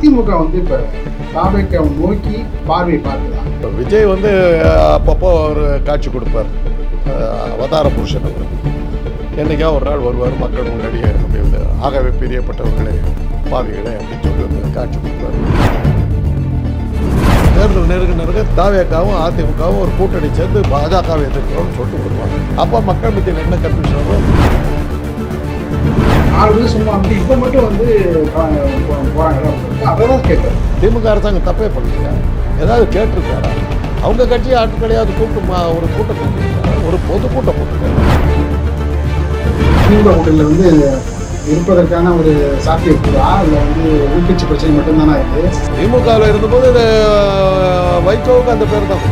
அதிமுக வந்து இப்ப தாவேக்க நோக்கி பார்வை பார்க்குதா இப்போ விஜய் வந்து அப்பப்போ ஒரு காட்சி கொடுப்பார். அவதார புருஷன் அவர். என்னைக்கா ஒரு நாள் வருவார் மக்கள் முன்னாடியே அப்படி ஆகவே பிரியப்பட்டவர்களே பாவிகளே அப்படின்னு சொல்லி வந்து காட்சி கொடுப்பார். தேர்தல் நெருங்க நெருங்க தாவேக்காவும் அதிமுகவும் ஒரு கூட்டணி சேர்ந்து பாஜகவை எதிர்க்கிறோம்னு சொல்லிட்டு வருவாங்க அப்போ மக்கள் மத்தியில் என்ன கன்ஃபியூஷன் வரும்? நாலு சும்மா இப்ப மட்டும் வந்து அதை தான் கேட்குறேன் திமுக அரசாங்கம் தப்பே பண்ணலையா? ஏதாவது கேட்டிருக்காரா? அவங்க கட்சி ஆட்களையாவது கூப்பிட்டு மா- ஒரு கூட்டம் கூப்பிட்டுருக்காரா? ஒரு பொதுக்கூட்டம் போட்டுருக்காரு? திமுக கூட்டணியில் வந்து இருப்பதற்கான ஒரு சாத்தியம் இருக்குதா இல்லை வந்து உள்கட்சி பிரச்சனை மட்டும்தானா இது? திமுகவில் இருந்தபோது இது வைகோவுக்கு அந்த பேர் தான்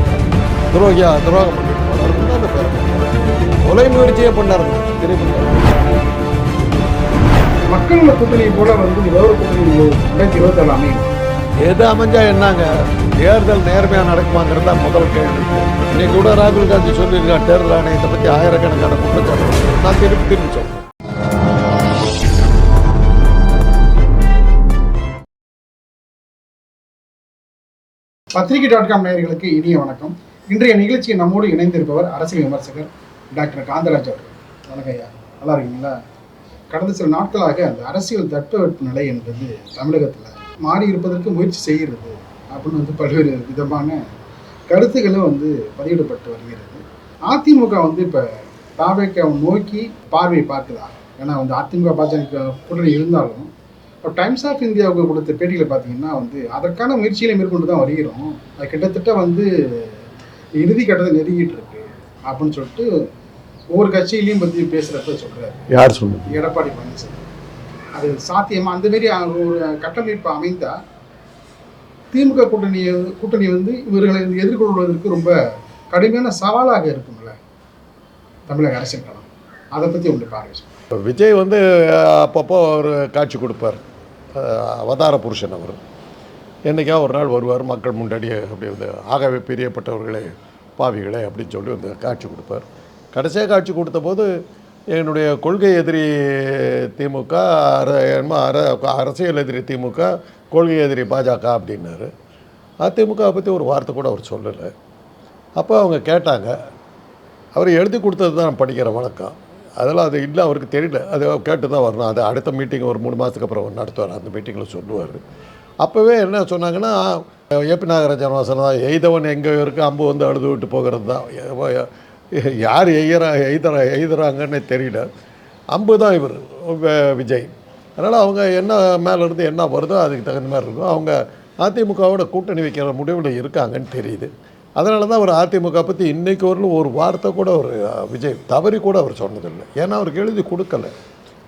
துரோகியா துரோகம் பண்ணிட்டு அந்த பேர். கொலை முயற்சியே பண்ணாரு திரைப்படம் மக்கள் கூட்டணி போல வந்து முதல்வர் கூட்டணி ரெண்டாயிரத்தி இருபத்தேழு அமையும் எது அமைஞ்சா என்னங்க? தேர்தல் நேர்மையாக நடக்குமாங்கிறது தான் முதல் கேள்வி. இன்னைக்கு கூட ராகுல் காந்தி சொல்லியிருக்கார் தேர்தல் ஆணையத்தை பற்றி ஆயிரக்கணக்கான குற்றச்சாட்டு நான் திருப்பி சொல்றேன். பத்திரிகை டாட் காம் நேயர்களுக்கு இனிய வணக்கம். இன்றைய நிகழ்ச்சியில் நம்மோடு இணைந்திருப்பவர் அரசியல் விமர்சகர் டாக்டர் காந்தராஜ் அவர்கள். வணக்கம் ஐயா. நல்லா இருக்கீங்களா? கடந்த சில நாட்களாக அந்த அரசியல் தட்பவெட்ப நிலை என்பது தமிழகத்தில் மாறி இருப்பதற்கு முயற்சி செய்கிறது அப்படின்னு வந்து பல்வேறு விதமான கருத்துக்களும் வந்து பதிவிடப்பட்டு வருகிறது. அதிமுக வந்து இப்போ தாவேக்க நோக்கி பார்வை பார்க்குதா? ஏன்னா வந்து அதிமுக பாஜக கூட்டணி இருந்தாலும் இப்போ டைம்ஸ் ஆஃப் இந்தியாவுக்கு கொடுத்த பேட்டியில் பார்த்தீங்கன்னா வந்து அதற்கான முயற்சிகளை மேற்கொண்டு தான் வருகிறோம். அது கிட்டத்தட்ட வந்து இறுதி கட்டத்தை நெருங்கிட்டு இருக்கு அப்படின்னு சொல்லிட்டு ஒவ்வொரு கட்சியிலையும் பற்றி பேசுகிறப்ப சொல்கிறாரு யார் சொன்னது எடப்பாடி பழனிசாமி. அது சாத்தியமா? அந்த மாரி ஒரு கட்டமைப்பு அமைந்தா திமுக கூட்டணி கூட்டணி வந்து இவர்களை எதிர்கொள்வதற்கு ரொம்ப கடுமையான சவாலாக இருக்கும்ல தமிழக அரசியல் களம் அதை பற்றி உங்களுடைய பார்வை சொல்லுங்க. இப்போ விஜய் வந்து அப்பப்போ ஒரு காட்சி கொடுப்பார். அவதார புருஷன் அவர். என்னைக்கா ஒரு நாள் வருவார் மக்கள் முன்னாடியே அப்படி வந்து ஆகவே பிரியப்பட்டவர்களே பாவிகளே அப்படின்னு சொல்லி வந்து காட்சி கொடுப்பார். கடைசியாக காட்சி கொடுத்த போது என்னுடைய கொள்கை எதிரி திமுக அர அர அரசியல் எதிரி திமுக கொள்கை எதிரி பாஜக அப்படின்னாரு. அதிமுக பற்றி ஒரு வார்த்தை கூட அவர் சொல்லலை. அப்போ அவங்க கேட்டாங்க அவர் எழுதி கொடுத்தது தான் நான் படிக்கிற வழக்கம். அதெல்லாம் அது இல்லை அவருக்கு தெரியல. அது கேட்டு தான் வரணும். அது அடுத்த மீட்டிங் ஒரு மூணு மாதத்துக்கு அப்புறம் அவர் நடத்துவார். அந்த மீட்டிங்கில் சொல்லுவார். அப்போவே என்ன சொன்னாங்கன்னா ஏபி நாகராஜன் வாசனம் தான் எய்தவன் எங்கே இருக்குது அம்பு வந்து அழுது விட்டு போகிறது தான். யார் எய்யறா எய்தரா எய்துறாங்கன்னே தெரியல. அம்பு தான் இவர் விஜய். அதனால் அவங்க என்ன மேலேருந்து என்ன வருதோ அதுக்கு தகுந்த மாதிரி இருக்கும். அவங்க அதிமுகவோட கூட்டணி வைக்கிற முடிவில் இருக்காங்கன்னு தெரியுது. அதனால தான் அவர் அதிமுக பற்றி இன்றைக்கு வரலும் ஒரு வார்த்தை கூட அவர் விஜய் தவறி கூட அவர் சொன்னதில்லை. ஏன்னா அவருக்கு எழுதி கொடுக்கல.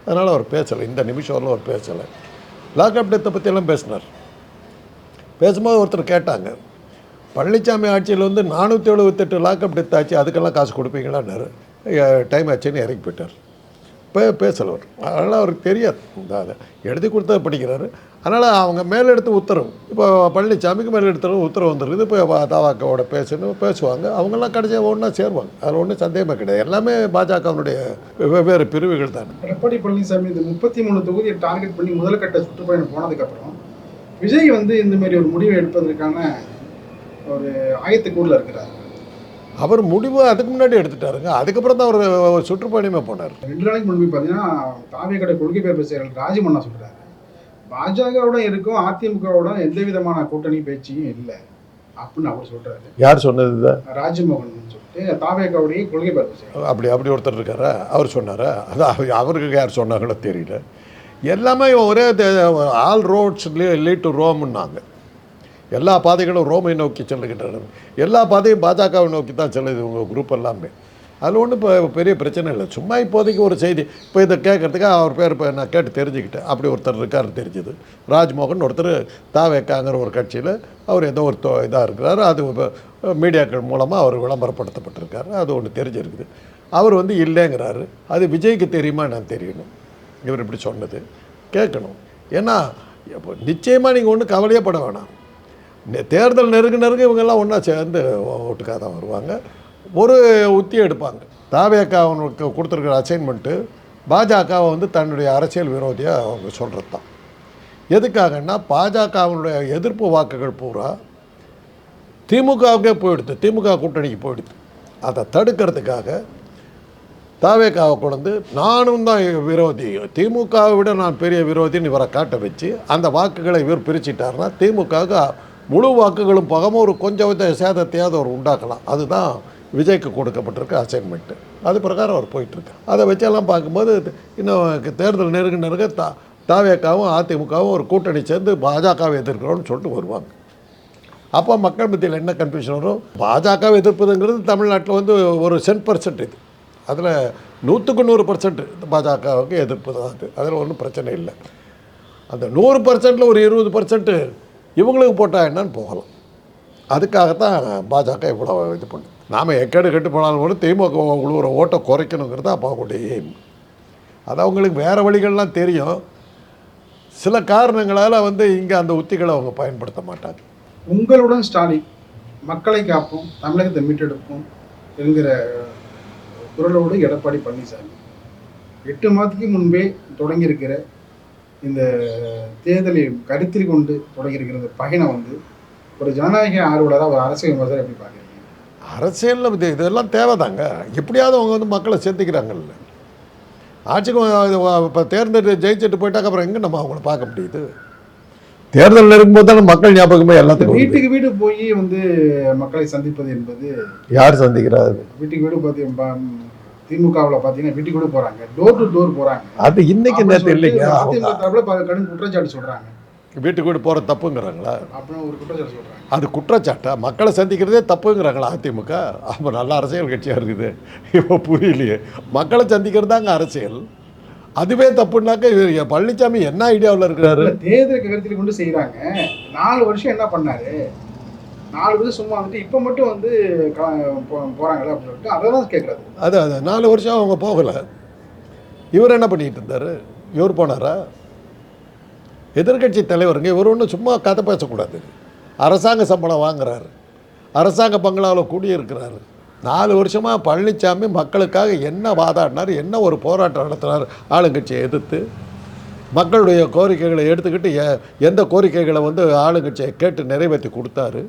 அதனால் அவர் பேசலை. இந்த நிமிஷம் வரலும் அவர் பேசலை. லாக்அப் டெத்தை பற்றியெல்லாம் பேசினார். பேசும்போது ஒருத்தர் கேட்டாங்க. பழனிசாமி ஆட்சியில் வந்து நானூற்றி எழுபத்தெட்டு லாக்அப் டெத் ஆச்சு அதுக்கெல்லாம் காசு கொடுப்பீங்களான்னாரு டைம் ஆச்சுன்னு இறங்கி போயிட்டார். பே பேசலவர். அதனால் அவருக்கு தெரியாது இந்த அதை. எழுதி கொடுத்தா படிக்கிறாரு. அதனால் அவங்க மேலெடுத்து உத்தரவு இப்போ பழனிசாமிக்கு மேலெடுத்து உத்தரவு வந்துருக்குது இப்போ தாவாக்காவோட பேசணும் பேசுவாங்க. அவங்கெல்லாம் கடைசியாக ஒன்றா சேருவாங்க. அதில் ஒன்றும் சந்தேகமே கிடையாது. எல்லாமே பாஜகவினுடைய வெவ்வேறு பிரிவுகள் தான். எடப்பாடி பழனிசாமி இந்த முப்பத்தி மூணு தொகுதியை டார்கெட் பண்ணி முதல்கட்ட சுற்றுப்பயணம் போனதுக்கப்புறம் விஜய் வந்து இந்த மாதிரி ஒரு முடிவை எடுப்பதற்கான ஒரு ஆயத்துக்கூடில் இருக்கிறார். அவர் முடிவு அதுக்கு முன்னாடி எடுத்துட்டாருங்க. அதுக்கப்புறம் தான் அவர் சுற்றுப்பயணமே போனார். ரெண்டு நாளைக்கு முன்பு பார்த்தீங்கன்னா தாவியக்கடை கொள்கை பேர் செயலர் ராஜமண்ணா சொல்றாரு. பாஜகவோட இருக்கும் அதிமுகவோட எந்த விதமான கூட்டணி பேச்சும் இல்லை அப்படின்னு அவர் சொல்றாரு. யார் சொன்னது ராஜமோகன் சொல்லிட்டு தாவேக்காவுடைய கொள்கை பேர் அப்படி அப்படி ஒருத்தர் இருக்காரா? அவர் சொன்னாரா? அது அவ- அவருக்கு யார் சொன்னாங்களோ தெரியல. எல்லாமே ஒரே ஆல் ரோட்ஸ் லீட் டு ரோம்னாங்க. எல்லா பாதைகளும் ரோமை நோக்கி செல்லுகின்றன. எல்லா பாதையும் பாஜகவை நோக்கி தான் செல்லுது உங்கள் குரூப் எல்லாமே. அதில் ஒன்றும் இப்போ பெரிய பிரச்சனை இல்லை. சும்மா இப்போதைக்கு ஒரு செய்தி இப்போ இதை கேட்கறதுக்கு அவர் பேர் இப்போ நான் கேட்டு தெரிஞ்சுக்கிட்டேன். அப்படி ஒருத்தர் இருக்காரு தெரிஞ்சுது. ராஜ்மோகன் ஒருத்தர் தாவேக்காங்கிற ஒரு கட்சியில் அவர் ஏதோ ஒரு இதாக இருக்கிறாரு. அது இப்போ மீடியாக்கள் மூலமாக அவர் விளம்பரப்படுத்தப்பட்டிருக்காரு. அது ஒன்று தெரிஞ்சிருக்குது. அவர் வந்து இல்லைங்கிறாரு. அது விஜய்க்கு தெரியுமா நான் தெரியணும். இவர் இப்படி சொன்னது. கேட்கணும். ஏன்னா இப்போ நிச்சயமாக நீங்கள் ஒன்றும் கவலையே பட வேணாம். தேர்தல் நெருங்க நெருங்க இவங்கெல்லாம் ஒன்றா சேர்ந்து ஓட்டுக்காக தான் வருவாங்க. ஒரு உத்தியை எடுப்பாங்க. தாவேக்கா அவனுக்கு கொடுத்துருக்குற அசைன்மெண்ட்டு பாஜகவை வந்து தன்னுடைய அரசியல் விரோதியாக அவங்க சொல்கிறது தான் எதுக்காகன்னா பாஜகவினுடைய எதிர்ப்பு வாக்குகள் பூரா திமுகவுக்கே போயிடுது. திமுக கூட்டணிக்கு போயிடுது. அதை தடுக்கிறதுக்காக தாவேக்காவை கொண்டு நானும் தான் விரோதி. திமுகவை விட நான் பெரிய விரோதின்னு இவரை காட்ட வச்சு அந்த வாக்குகளை இவர் பிரிச்சிட்டாருன்னா திமுகவுக்கு முழு வாக்குகளும் போகாமல் ஒரு கொஞ்சம் சேதத்தையாவது அவர் உண்டாக்கலாம். அதுதான் விஜய்க்கு கொடுக்கப்பட்டிருக்க அசைன்மெண்ட்டு அது பிரகாரம் அவர் போயிட்டுருக்கு. அதை வச்செல்லாம் பார்க்கும்போது இன்னும் தேர்தல் நெருங்க நெருங்க தா தாவேக்காவும் அதிமுகவும் ஒரு கூட்டணி சேர்ந்து பாஜகவை எதிர்க்கிறோம்னு சொல்லிட்டு வருவாங்க. அப்போ மக்கள் மத்தியில் என்ன கன்ஃபியூஷன் வரும்? பாஜகவை எதிர்ப்பதுங்கிறது தமிழ்நாட்டில் வந்து ஒரு சென்ட் பர்சன்ட் இது. அதில் நூற்றுக்கு நூறு பர்சன்ட் பாஜகவுக்கு எதிர்ப்பு தான் அது. அதில் ஒன்றும் பிரச்சனை இல்லை. அந்த நூறு பர்சன்ட்டில் ஒரு இருபது பர்சன்ட்டு இவங்களுக்கு போட்டால் என்னன்னு போகலாம். அதுக்காகத்தான் பாஜக இவ்வளோ இது பண்ணும் நாம் எக்கேடு கெட்டு போனாலும் கூட திமுக உழுவுற ஓட்டை குறைக்கணுங்கிறது அப்பாவுடைய எய்ம் அது அவங்களுக்கு வேறு வழிகள்லாம் தெரியும். சில காரணங்களால் வந்து இங்கே அந்த உத்திகளை அவங்க பயன்படுத்த மாட்டாங்க. உங்களுடன் ஸ்டாலின் மக்களை காப்போம் தமிழகத்தை மீட்டெடுப்போம் என்கிற குரலோடு எடப்பாடி பழனிசாமி. எட்டு மாதத்துக்கு முன்பே தொடங்கியிருக்கிற இந்த தேர்தலை கருத்தில் கொண்டு தொடங்கியிருக்கிற இந்த பயணம் வந்து ஒரு ஜனநாயக ஆர்வலராக ஒரு அரசியல் விமர்சனம் எப்படி பார்க்குறீங்க? அரசியலில் இது இதெல்லாம் தேவைதாங்க. எப்படியாவது அவங்க வந்து மக்களை சேர்த்துக்கிறாங்கல்ல. ஆட்சிக்கு இப்போ தேர்ந்தெடுத்து ஜெயிச்சுட்டு போயிட்டாக்க அப்புறம் எங்கே நம்ம அவங்கள பார்க்க முடியுது? தேர்தல் இருக்கும்போது தானே மக்கள் ஞாபகமே எல்லாத்துக்கும். வீட்டுக்கு வீடு போய் வந்து மக்களை சந்திப்பது என்பது யார் சந்திக்கிறாரு? வீட்டுக்கு வீடு பார்த்தீங்க திமுகவில் பார்த்தீங்கன்னா வீட்டுக்கு வீடு போகிறாங்க டோர் டு டோர் போகிறாங்க அது இன்னைக்கு நேரத்து இல்லைங்க. அதிமுக தரப்புல கடும் குற்றச்சாட்டு சொல்கிறாங்க வீட்டுக்கு வீடு போகிற தப்புங்கிறாங்களா? அப்படின்னு ஒரு குற்றச்சாட்டு சொல்கிறாங்க அது குற்றச்சாட்டா? மக்களை சந்திக்கிறதே தப்புங்கிறாங்களா அதிமுக? அப்போ நல்ல அரசியல் கட்சியாக இருக்குது. இப்போ புரியலையே. மக்களை சந்திக்கிறது தாங்க அரசியல். அதுவே தப்புனாக்கா இவர் பழனிசாமி என்ன ஐடியாவில் இருக்கிறாரு? தேர்தலை கருத்தில் கொண்டு செய்கிறாங்க நாலு வருஷம் என்ன பண்ணாரு? நாலு வருஷம் சும்மா வந்துட்டு இப்போ மட்டும் வந்து க- அப்படின்னு சொல்லிட்டு அதை தான் கேட்குறாரு அது அதான் நாலு வருஷம் அவங்க போகலை. இவர் என்ன பண்ணிட்டு இருந்தார்? இவர் போனாரா? எதிர்க்கட்சி தலைவருங்க இவர் ஒன்றும் சும்மா கதை பேசக்கூடாது. அரசாங்க சம்பளம் வாங்குறாரு. அரசாங்க பங்களாவில் குடியிருக்கிறாரு. நாலு வருஷமாக பழனிசாமி மக்களுக்காக என்ன வாதாடினார் என்ன ஒரு போராட்டம் நடத்தினார் ஆளுங்கட்சியை எதிர்த்து? மக்களுடைய கோரிக்கைகளை எடுத்துக்கிட்டு எ எந்த கோரிக்கைகளை வந்து ஆளுங்கட்சியை கேட்டு நிறைவேற்றி கொடுத்தாரு?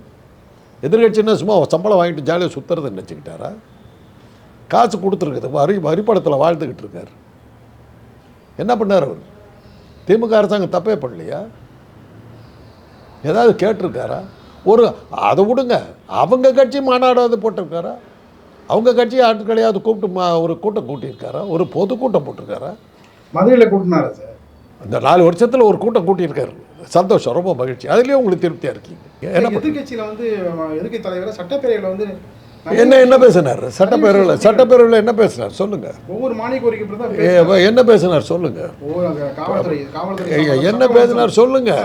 எதிர்கட்சின்னா சும்மா சம்பளம் வாங்கிட்டு ஜாலியாக சுற்றுறது நினச்சிக்கிட்டாரா? காசு கொடுத்துருக்குது. வரி வரிப்படத்தில் வாழ்ந்துக்கிட்டு இருக்கார். என்ன பண்ணார் அவர்? திமுக அரசாங்கம் தப்பே பண்ணலையா? ஏதாவது கேட்டிருக்காரா? ஒரு அதை விடுங்க. அவங்க கட்சி மாநாடாவது போட்டிருக்காரா? அவங்க கட்சி ஆட்களையாவது கூப்பிட்டு ஒரு கூட்டம் கூட்டியிருக்காரா? ஒரு பொதுக்கூட்டம் போட்டிருக்காரா? மதுரையில் கூட்டினாரா சார்? இந்த நாலு வருஷத்தில் ஒரு கூட்டம் கூட்டியிருக்காரு. சந்தோஷம் ரொம்ப மகிழ்ச்சி. அதுலேயும் உங்களுக்கு திருப்தியாக இருக்கீங்க. என்ன பண்ண- எதிர்கட்சியில் வந்து எதிர்க்கட்சி தலைவர் சட்டப்பேரவையில் வந்து என்ன என்ன பேசினார்? சட்டப்பேரவையில் சட்டப்பேரவையில் என்ன பேசினார்? சொல்லுங்கள் ஒவ்வொரு மானிய கோரிக்கை. என்ன பேசினார்? சம்பந்தம் என்ன பேசினார்? சொல்லுங்க.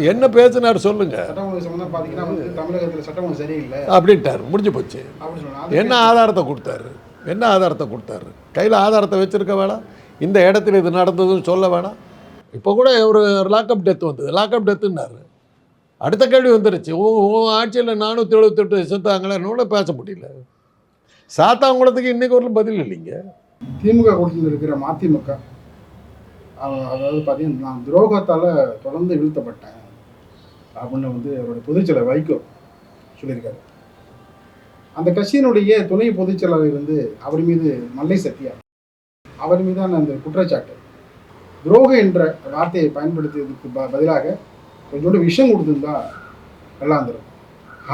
என்ன பேசினார்? சொல்லுங்க. அப்படின்ட்டார். முடிஞ்சு போச்சு. என்ன ஆதாரத்தை கொடுத்தாரு? என்ன ஆதாரத்தை கொடுத்தாரு? கையில் ஆதாரத்தை வச்சிருக்க வேணாம். இந்த இடத்துல இது நடந்ததுன்னு சொல்ல வேணாம். இப்போ கூட ஒரு லாக்அப் டெத் வந்தது. லாக்அப் டெத்துன்னாரு அடுத்த கேள்வி வந்துருச்சு. உன் உன் ஆட்சியில் நானூற்றி எழுபத்தெட்டு செத்தாங்களேன்னு பேச முடியல. சாத்தாங்குளத்துக்கு இன்னைக்கு ஒரு பதில் இல்லைங்க. திமுக கூட்டத்தில் இருக்கிற மதிமுக அவ- அதாவது பார்த்தீங்கன்னா நான் துரோகத்தால் தொடர்ந்து வீழ்த்தப்பட்டேன் அப்படின்னு வந்து அவருடைய பொதுச்செயலர் வைகோ சொல்லியிருக்காரு. அந்த கட்சியினுடைய துணை பொதுச்செயலாளர் வந்து அவர் மீது மல்லை சத்யா அவர் மீதான அந்த குற்றச்சாட்டு துரோகம் என்ற வார்த்தையை பயன்படுத்தியதுக்கு ப பதிலாக கொஞ்சோண்டு விஷம் கொடுத்துருந்தா நல்லா இருந்திருக்கும்.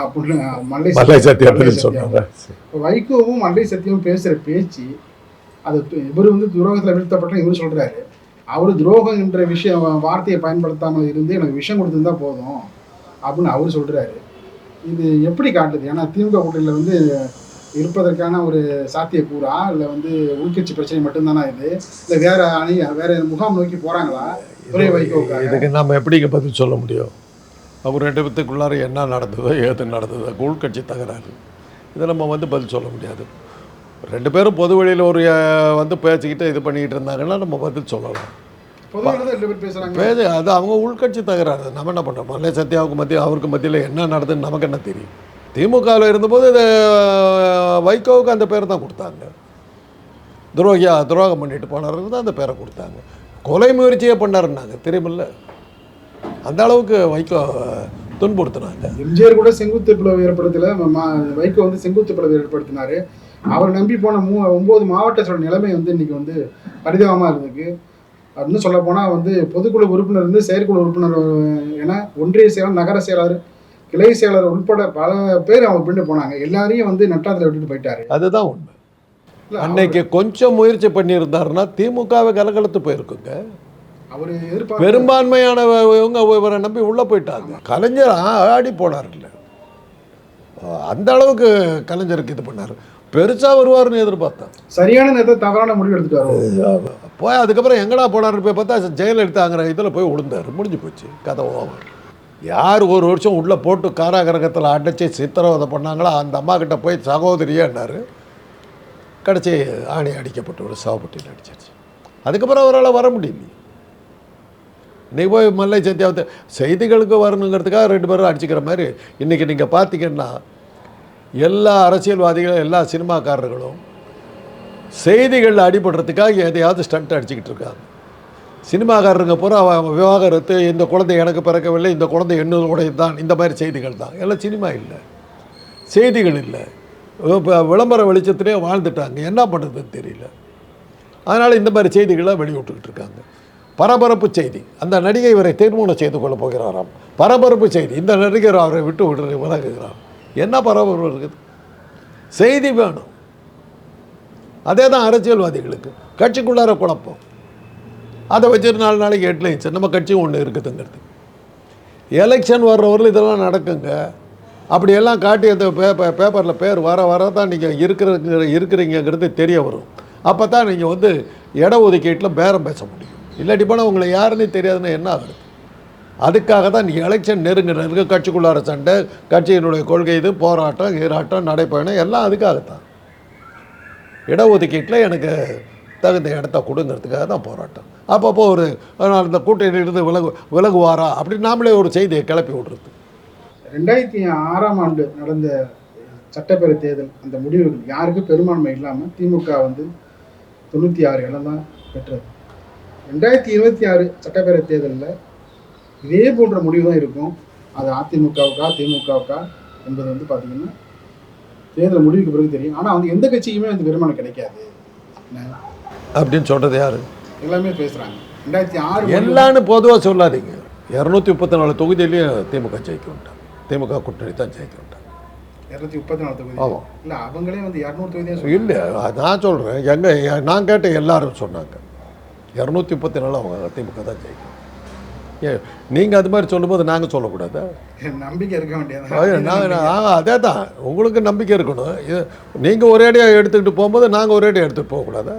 அப்படின்னு மல்லை மல்லை சத்தியா மல்லை பதில் சத்யா சொன்னாங்க வைகோவும் மண்டை சத்தியமும் பேசுகிற பேச்சு அது இவர் வந்து துரோகத்தில் வீழ்த்தப்பட்ட இவர் சொல்கிறாரு அவர் துரோகம் என்ற விஷயம் வார்த்தையை பயன்படுத்தாமல் இருந்து எனக்கு விஷயம் கொடுத்துருந்தா போதும் அப்படின்னு அவர் சொல்கிறாரு இது எப்படி காட்டுது? ஏன்னா திமுக கூட்டணியில் வந்து இருப்பதற்கான ஒரு சாத்தியக்கூறா? இல்லை வந்து உள்கட்சி பிரச்சனை மட்டும்தானா இது? இல்லை வேற அணி வேற முகாம் நோக்கி போகிறாங்களா துறை வைகோவுக்காக இதுக்கு நம்ம எப்படிங்க பதில் சொல்ல முடியும்? அவர் ரெண்டு பேத்துக்குள்ளார என்ன நடந்ததோ ஏது நடந்ததோ உள்கட்சி தகராறு. இதை நம்ம வந்து பதில் சொல்ல முடியாது. ரெண்டு பேரும் பொது வெளியில் ஒரு வந்து பேசிக்கிட்டு இது பண்ணிக்கிட்டு இருந்தாங்கன்னா நம்ம பதில் சொல்லலாம். பேச அது அவங்க உள்கட்சி தகராறு. நம்ம என்ன பண்ணுறோம் மல்லை சத்யாவுக்கு மத்திய அவருக்கு மத்தியில் என்ன நடந்ததுன்னு நமக்கு என்ன தெரியும்? திமுகவில் இருந்தபோது இது வைகோவுக்கு அந்த பேர் தான் கொடுத்தாங்க. துரோகியா துரோகம் பண்ணிட்டு போனாருக்கு தான் அந்த பேரை கொடுத்தாங்க. கொலை முயற்சியே பண்ணாருன்னாங்க தெரியுமில்ல? அந்த அளவுக்கு வைகோ துன்புறுத்தினாங்க. எம்ஜிஆர் கூட செங்குத்து பிளவு ஏற்படுத்தல வைகோ வந்து செங்குத்து பிளவு ஏற்படுத்தினாரு. அவர் நம்பி போன மூ ஒம்பது மாவட்டத்தோட நிலைமை வந்து இன்னைக்கு வந்து பரிதாபமாக இருக்கு அப்படின்னு சொல்ல போனால் வந்து பொதுக்குழு உறுப்பினர் இருந்து செயற்குழு உறுப்பினர் என ஒன்றிய செயலர் நகர செயலாளர் கிளை செயலர் உட்பட பல பேர் அவங்க பின்னு போனாங்க. எல்லாரையும் வந்து நட்டாத்துல விட்டுட்டு போயிட்டாரு. அதுதான் உண்மை. அன்னைக்கு கொஞ்சம் முயற்சி பண்ணியிருந்தாருன்னா திமுகவை கலகலத்து போயிருக்குங்க. அவரு எதிர்பார்ப்பு பெரும்பான்மையான இவங்க இவரை நம்பி உள்ளே போயிட்டாங்க. கலைஞர் ஆடி போனார்ல. அந்த அளவுக்கு கலைஞருக்கு இது பண்ணார். பெருசாக வருவார்னு எதிர்பார்த்தேன். சரியான நேரத்தில் தவறான முடிவு எடுத்துட்டு வரோம் போய் அதுக்கப்புறம் எங்கடா போனார்னு போய் பார்த்தா ஜெயலலிதாங்கிற இதில் போய் விழுந்தார் முடிஞ்சு போச்சு. கதை ஓவர் யார் ஒரு வருஷம் உள்ளே போட்டு காராகிரகத்தில் அடைச்சி சித்திரவதை பண்ணாங்களோ அந்த அம்மா கிட்ட போய் சகோதரியன்னார் கடைசி ஆணி அடிக்கப்பட்டு ஒரு சாவப்பட்டியில் அடிச்சிருச்சு. அதுக்கப்புறம் அவரால் வர முடியல. இன்றைக்கி போய் மல்லை சத்யாவத்தை செய்திகளுக்கு வரணுங்கிறதுக்காக ரெண்டு பேரும் அடிச்சுக்கிற மாதிரி இன்றைக்கி நீங்கள் பார்த்தீங்கன்னா எல்லா அரசியல்வாதிகளும் எல்லா சினிமாக்காரர்களும் செய்திகளில் அடிபடுறதுக்காக எதையாவது ஸ்டண்ட் அடிச்சுக்கிட்டு இருக்காங்க. சினிமாக்காரருங்க பூரா அவன் விவாகரத்து இந்த குழந்தை எனக்கு பிறக்கவில்லை இந்த குழந்தை என்னுடைய தான் இந்த மாதிரி செய்திகள் தான். எல்லாம் சினிமா இல்லை. செய்திகள் இல்லை. இப்போ விளம்பர வெளிச்சத்திலே வாழ்ந்துட்டாங்க. என்ன பண்ணுறதுன்னு தெரியல. அதனால் இந்த மாதிரி செய்திகளை வெளியிட்டுக்கிட்டு இருக்காங்க. பரபரப்பு செய்தி. அந்த நடிகை இவரை தீர்மானம் செய்து கொள்ளப் போகிறாராம். பரபரப்பு செய்தி. இந்த நடிகர் அவரை விட்டு விடுற விலகுகிறார். என்ன பரபரப்பு இருக்குது? செய்தி வேணும். அதே தான் அரசியல்வாதிகளுக்கு. கட்சிக்குள்ளார குழப்பம். அதை வச்சுட்டு நாலு நாளைக்கு ஹெட்லைன்ஸ் நம்ம கட்சியும் ஒன்று இருக்குதுங்கிறது. எலெக்ஷன் வர்றவரில் இதெல்லாம் நடக்குங்க. அப்படியெல்லாம் காட்டி அந்த பேப்பர் பேப்பரில் பேர் வர வர தான் நீங்கள் இருக்கிற இருக்கிறீங்கிறது தெரிய வரும். அப்போ தான் நீங்கள் வந்து இட ஒதுக்கீட்டில் பேரம் பேச முடியும். இல்லாட்டி போனால் உங்களை யாருன்னு தெரியாதுன்னா என்ன ஆகுது அதுக்காக தான் நீங்கள் எலெக்ஷன் நெருங்க நெருங்க கட்சிக்குள்ளார சண்டை கட்சியினுடைய கொள்கை இது போராட்டம் ஈராட்டம் நடைப்பயணம் எல்லாம் அதுக்காகத்தான். இடஒதுக்கீட்டில் எனக்கு தகுந்த இடத்த கொடுங்கிறதுக்காக தான் போராட்டம். அப்பப்போ ஒரு நான் இந்த கூட்டணியிலிருந்து விலகு விலகுவாரா? அப்படின்னு நாமளே ஒரு செய்தியை கிளப்பி விடுறது. ரெண்டாயிரத்தி ஆறாம் ஆண்டு நடந்த சட்டப்பேரவை தேர்தல் அந்த முடிவுகள் யாருக்கும் பெரும்பான்மை இல்லாமல் திமுக வந்து தொண்ணூற்றி ஆறு இடம் தான் பெற்றது. ரெண்டாயிரத்தி இருபத்தி ஆறு சட்டப்பேரவை தேர்தலில் இதே போன்ற முடிவு தான் இருக்கும். அது அதிமுகவுக்கா திமுகவுக்கா என்பது வந்து பார்த்திங்கன்னா தேர்தல் முடிவுக்கு பிறகு தெரியும். ஆனால் வந்து எந்த கட்சிக்குமே அந்த பெருமானம் கிடைக்காது. அப்படின்னு சொல்கிறது யார்? எல்லாமே பேசுகிறாங்க ரெண்டாயிரத்தி ஆறு எல்லான்னு பொதுவாக சொல்லாதீங்க. இரநூத்தி முப்பத்தி நாலு தொகுதியிலையும் திமுக ஜெயிக்க திமுக கூட்டணி தான் ஜெயிக்க இரநூத்தி முப்பத்தி நாலு தொகுதி. ஆமாம் இல்லை அவங்களே வந்து இரநூறு தொகுதி தான் இல்லை நான் சொல்கிறேன் எங்கள் நான் கேட்ட எல்லாரும் சொன்னாங்க. இரநூத்தி முப்பத்தி நாலு அவங்க திமுக தான் ஜெயிக்கும். ஏ நீங்கள் அது மாதிரி சொல்லும்போது நாங்கள் சொல்லக்கூடாதா? நம்பிக்கை இருக்க வேண்டியது நான் அதே தான் உங்களுக்கு நம்பிக்கை இருக்கணும். நீங்கள் ஒரேடியாக எடுத்துக்கிட்டு போகும்போது நாங்கள் ஒரேடியாக எடுத்துகிட்டு போகக்கூடாதா?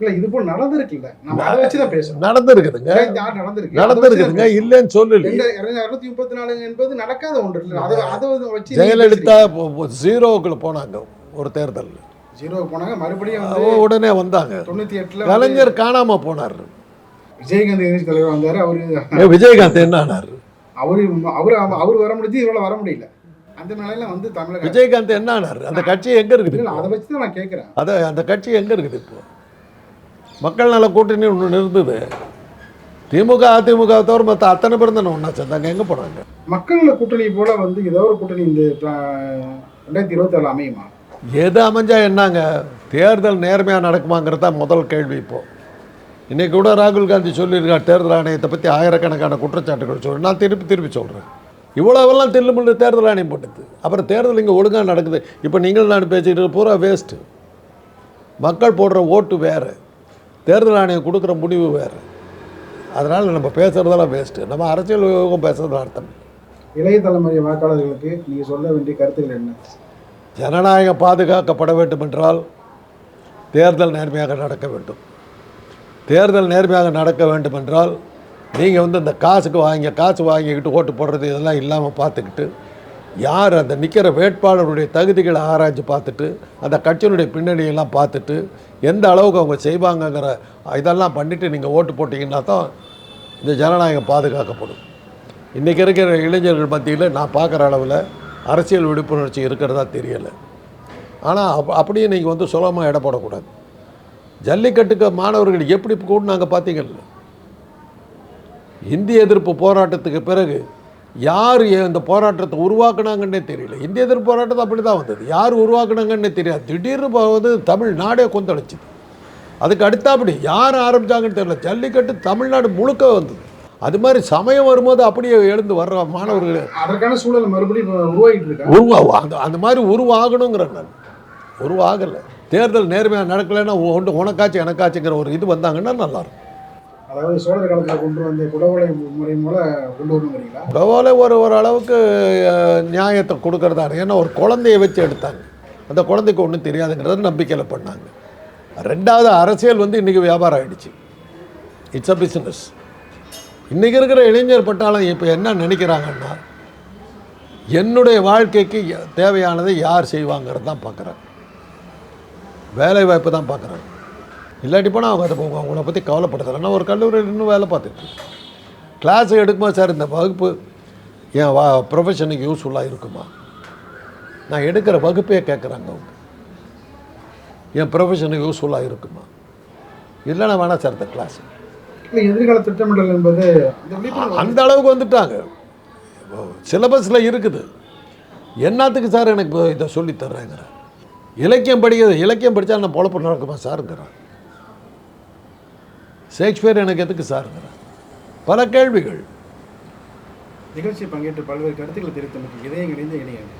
இல்ல இது போல் நடந்திருக்குல்ல நம்ம அதை வச்சு தான் பேசணும் நடந்திருக்குதுங்க நடந்திருக்கு. நடந்திருக்குதுங்க. இல்லைன்னு சொல்லலையே இருநூத்தி முப்பத்தி நாலு என்பது நடக்காத ஒன்று இல்லை. அதை அதை வச்சு ஜெயலலிதா ஜீரோவுக்குள்ள போனாங்க ஒரு தேர்தலில். ஜீரோவுக்கு போனாங்க. மறுபடியும் உடனே வந்தாங்க. தொண்ணூத்தி எட்டுல கலைஞர் காணாம போனார். விஜயகாந்த் எதிர்த்து தலைவர் வந்தாரு. அவரு விஜயகாந்த் என்ன ஆனார்? அவரு அவரு அவரு வர முடிஞ்சு இவரால வர முடியல. அந்த நிலையில வந்து தமிழக விஜயகாந்த் என்ன ஆனார்? அந்த கட்சி எங்க இருக்குது அதை வச்சு தான் நான் கேட்கிறேன் அத அந்த கட்சி எங்க இருக்குது இப்போ? மக்கள் நல கூட்டணி ஒன்று இருந்தது திமுக அதிமுக தவிர மற்ற அத்தனை பேரும் தானே ஒன்றா சேர்ந்தாங்க எங்கே போனாங்க மக்கள் நல கூட்டணி போல வந்து ஏதோ ஒரு கூட்டணி இந்த ரெண்டாயிரத்தி இருபத்தி ஏழு அமையுமா? எது அமைஞ்சா என்னங்க? தேர்தல் நேர்மையாக நடக்குமாங்கிறது தான் முதல் கேள்வி இப்போ. இன்னைக்கு கூட ராகுல் காந்தி சொல்லியிருக்கார் தேர்தல் ஆணையத்தை பற்றி ஆயிரக்கணக்கான குற்றச்சாட்டுகள் சொல்கிறேன் நான் திருப்பி திருப்பி சொல்கிறேன் இவ்வளவெல்லாம் தில்லுமுள்ளு தேர்தல் ஆணையம் போட்டது. அப்புறம் தேர்தல் இங்கே ஒழுங்காக நடக்குது. இப்போ நீங்கள் நான் பேசிக்கிட்டு பூரா வேஸ்ட்டு மக்கள் போடுற ஓட்டு வேறு. தேர்தல் ஆணையம் கொடுக்குற முடிவு வேறு. அதனால் நம்ம பேசுகிறதெல்லாம் வேஸ்ட்டு நம்ம அரசியல் விவகாரம் பேசுறது அர்த்தம். இளைய தலைமுறை வாக்காளர்களுக்கு நீங்க சொல்ல வேண்டிய கருத்துக்கள் என்ன? ஜனநாயகம் பாதுகாக்கப்பட வேண்டும் என்றால் தேர்தல் நேர்மையாக நடக்க வேண்டும். தேர்தல் நேர்மையாக நடக்க வேண்டும் என்றால் நீங்கள் வந்து இந்த காசுக்கு வாங்கி காசு வாங்கிக்கிட்டு ஓட்டு போடுறது இதெல்லாம் இல்லாமல் பார்த்துக்கிட்டு யார் அந்த நிற்கிற வேட்பாளருடைய தகுதிகளை ஆராய்ச்சி பார்த்துட்டு அந்த கட்சியினுடைய பின்னணியெல்லாம் பார்த்துட்டு எந்த அளவுக்கு அவங்க செய்வாங்கங்கிற இதெல்லாம் பண்ணிவிட்டு நீங்கள் ஓட்டு போட்டிங்கன்னா தான் இந்த ஜனநாயகம் பாதுகாக்கப்படும். இன்றைக்கி இருக்கிற இளைஞர்கள் மத்தியில் நான் பார்க்குற அளவில் அரசியல் விழிப்புணர்ச்சி இருக்கிறதா தெரியலை. ஆனால் அப் அப்படியே நீங்கள் வந்து சுலபமாக இடப்படக்கூடாது ஜல்லிக்கட்டுக்கு மாணவர்கள் எப்படி கூடினாங்க பார்த்தீங்கல்ல இந்திய எதிர்ப்பு போராட்டத்துக்கு பிறகு யார் இந்த போராட்டத்தை உருவாக்குனாங்கன்னே தெரியல. இந்திய எதிர்ப்பு போராட்டத்தை அப்படி தான் வந்தது. யார் உருவாக்குனாங்கன்னே தெரியாது. திடீர்னு ப- வந்து தமிழ் நாடே கொந்தளிச்சுது. அதுக்கு அடுத்தாப்படி யார் ஆரம்பிச்சாங்கன்னு தெரியல. ஜல்லிக்கட்டு தமிழ்நாடு முழுக்க வந்தது. அது மாதிரி சமயம் வரும்போது அப்படியே எழுந்து வர்ற மாணவர்கள். அதற்கான சூழல் மறுபடியும் இப்ப உருவாகிட்டு இருக்கா? உருவா அந்த அந்த மாதிரி உருவாகணுங்கிற நான். உருவாகலை. தேர்தல் நேர்மையாக நடக்கலைன்னா ஒன்று உனக்காச்சு எனக்காச்சுங்கிற ஒரு இது வந்தாங்கன்னா நல்லாயிருக்கும். அதாவது சோழர் காலத்தில் கொண்டு வந்த குடவோலை முறை மூலம் கொண்டு வரணுங்கிறீங்களா? உடவோல ஒரு ஒரு நியாயத்தை கொடுக்கறதா ஏன்னா ஒரு குழந்தைய வச்சு எடுத்தாங்க. அந்த குழந்தைக்கு ஒன்றும் தெரியாதுங்கிறத நம்பிக்கையில் பண்ணாங்க. ரெண்டாவது அரசியல் வந்து இன்றைக்கி வியாபாரம் ஆகிடுச்சு இட்ஸ் அ பிஸ்னஸ் இன்றைக்கி இருக்கிற இளைஞர் பட்டாளம் இப்போ என்ன நினைக்கிறாங்கன்னா என்னுடைய வாழ்க்கைக்கு தேவையானதை யார் செய்வாங்கிறது தான் பார்க்குறாங்க வேலை வாய்ப்பு தான் பார்க்குறாங்க இல்லாட்டி போனால் அவங்க அதை அவங்க- அவங்கள பற்றி கவலைப்படுத்துறாங்க நான் ஒரு கல்லூரியில் இன்னும் வேலை பார்த்துட்டு. கிளாஸ் எடுக்கும்போது சார் இந்த வகுப்பு என் வா ப்ரொஃபஷனுக்கு யூஸ்ஃபுல்லாக இருக்குமா? நான் எடுக்கிற வகுப்பே கேட்குறாங்க அவங்க. என் ப்ரொஃபஷனுக்கு யூஸ்ஃபுல்லாக இருக்குமா? இல்லைன்னா வேணாம் சார் இந்த கிளாஸ் எதிர்கால திட்டமிடல் என்பது அந்த அளவுக்கு வந்துட்டாங்க. சிலபஸில் இருக்குது. என்னத்துக்கு சார் எனக்கு இதை சொல்லித் தர்றேங்கிற. இலக்கியம் படிக்கிறது இலக்கியம் படித்தா நான் பொழப்பு நடக்குமா சாருங்கிறேன் ஷேக்ஸ்பியர் எனக்கு எதுக்கு சாருங்கிறேன் பல கேள்விகள். நிகழ்ச்சி பங்கேற்று பல்வேறு கருத்துக்களை தெரிவித்தமைக்கு இதயம் இணைந்து இணையம்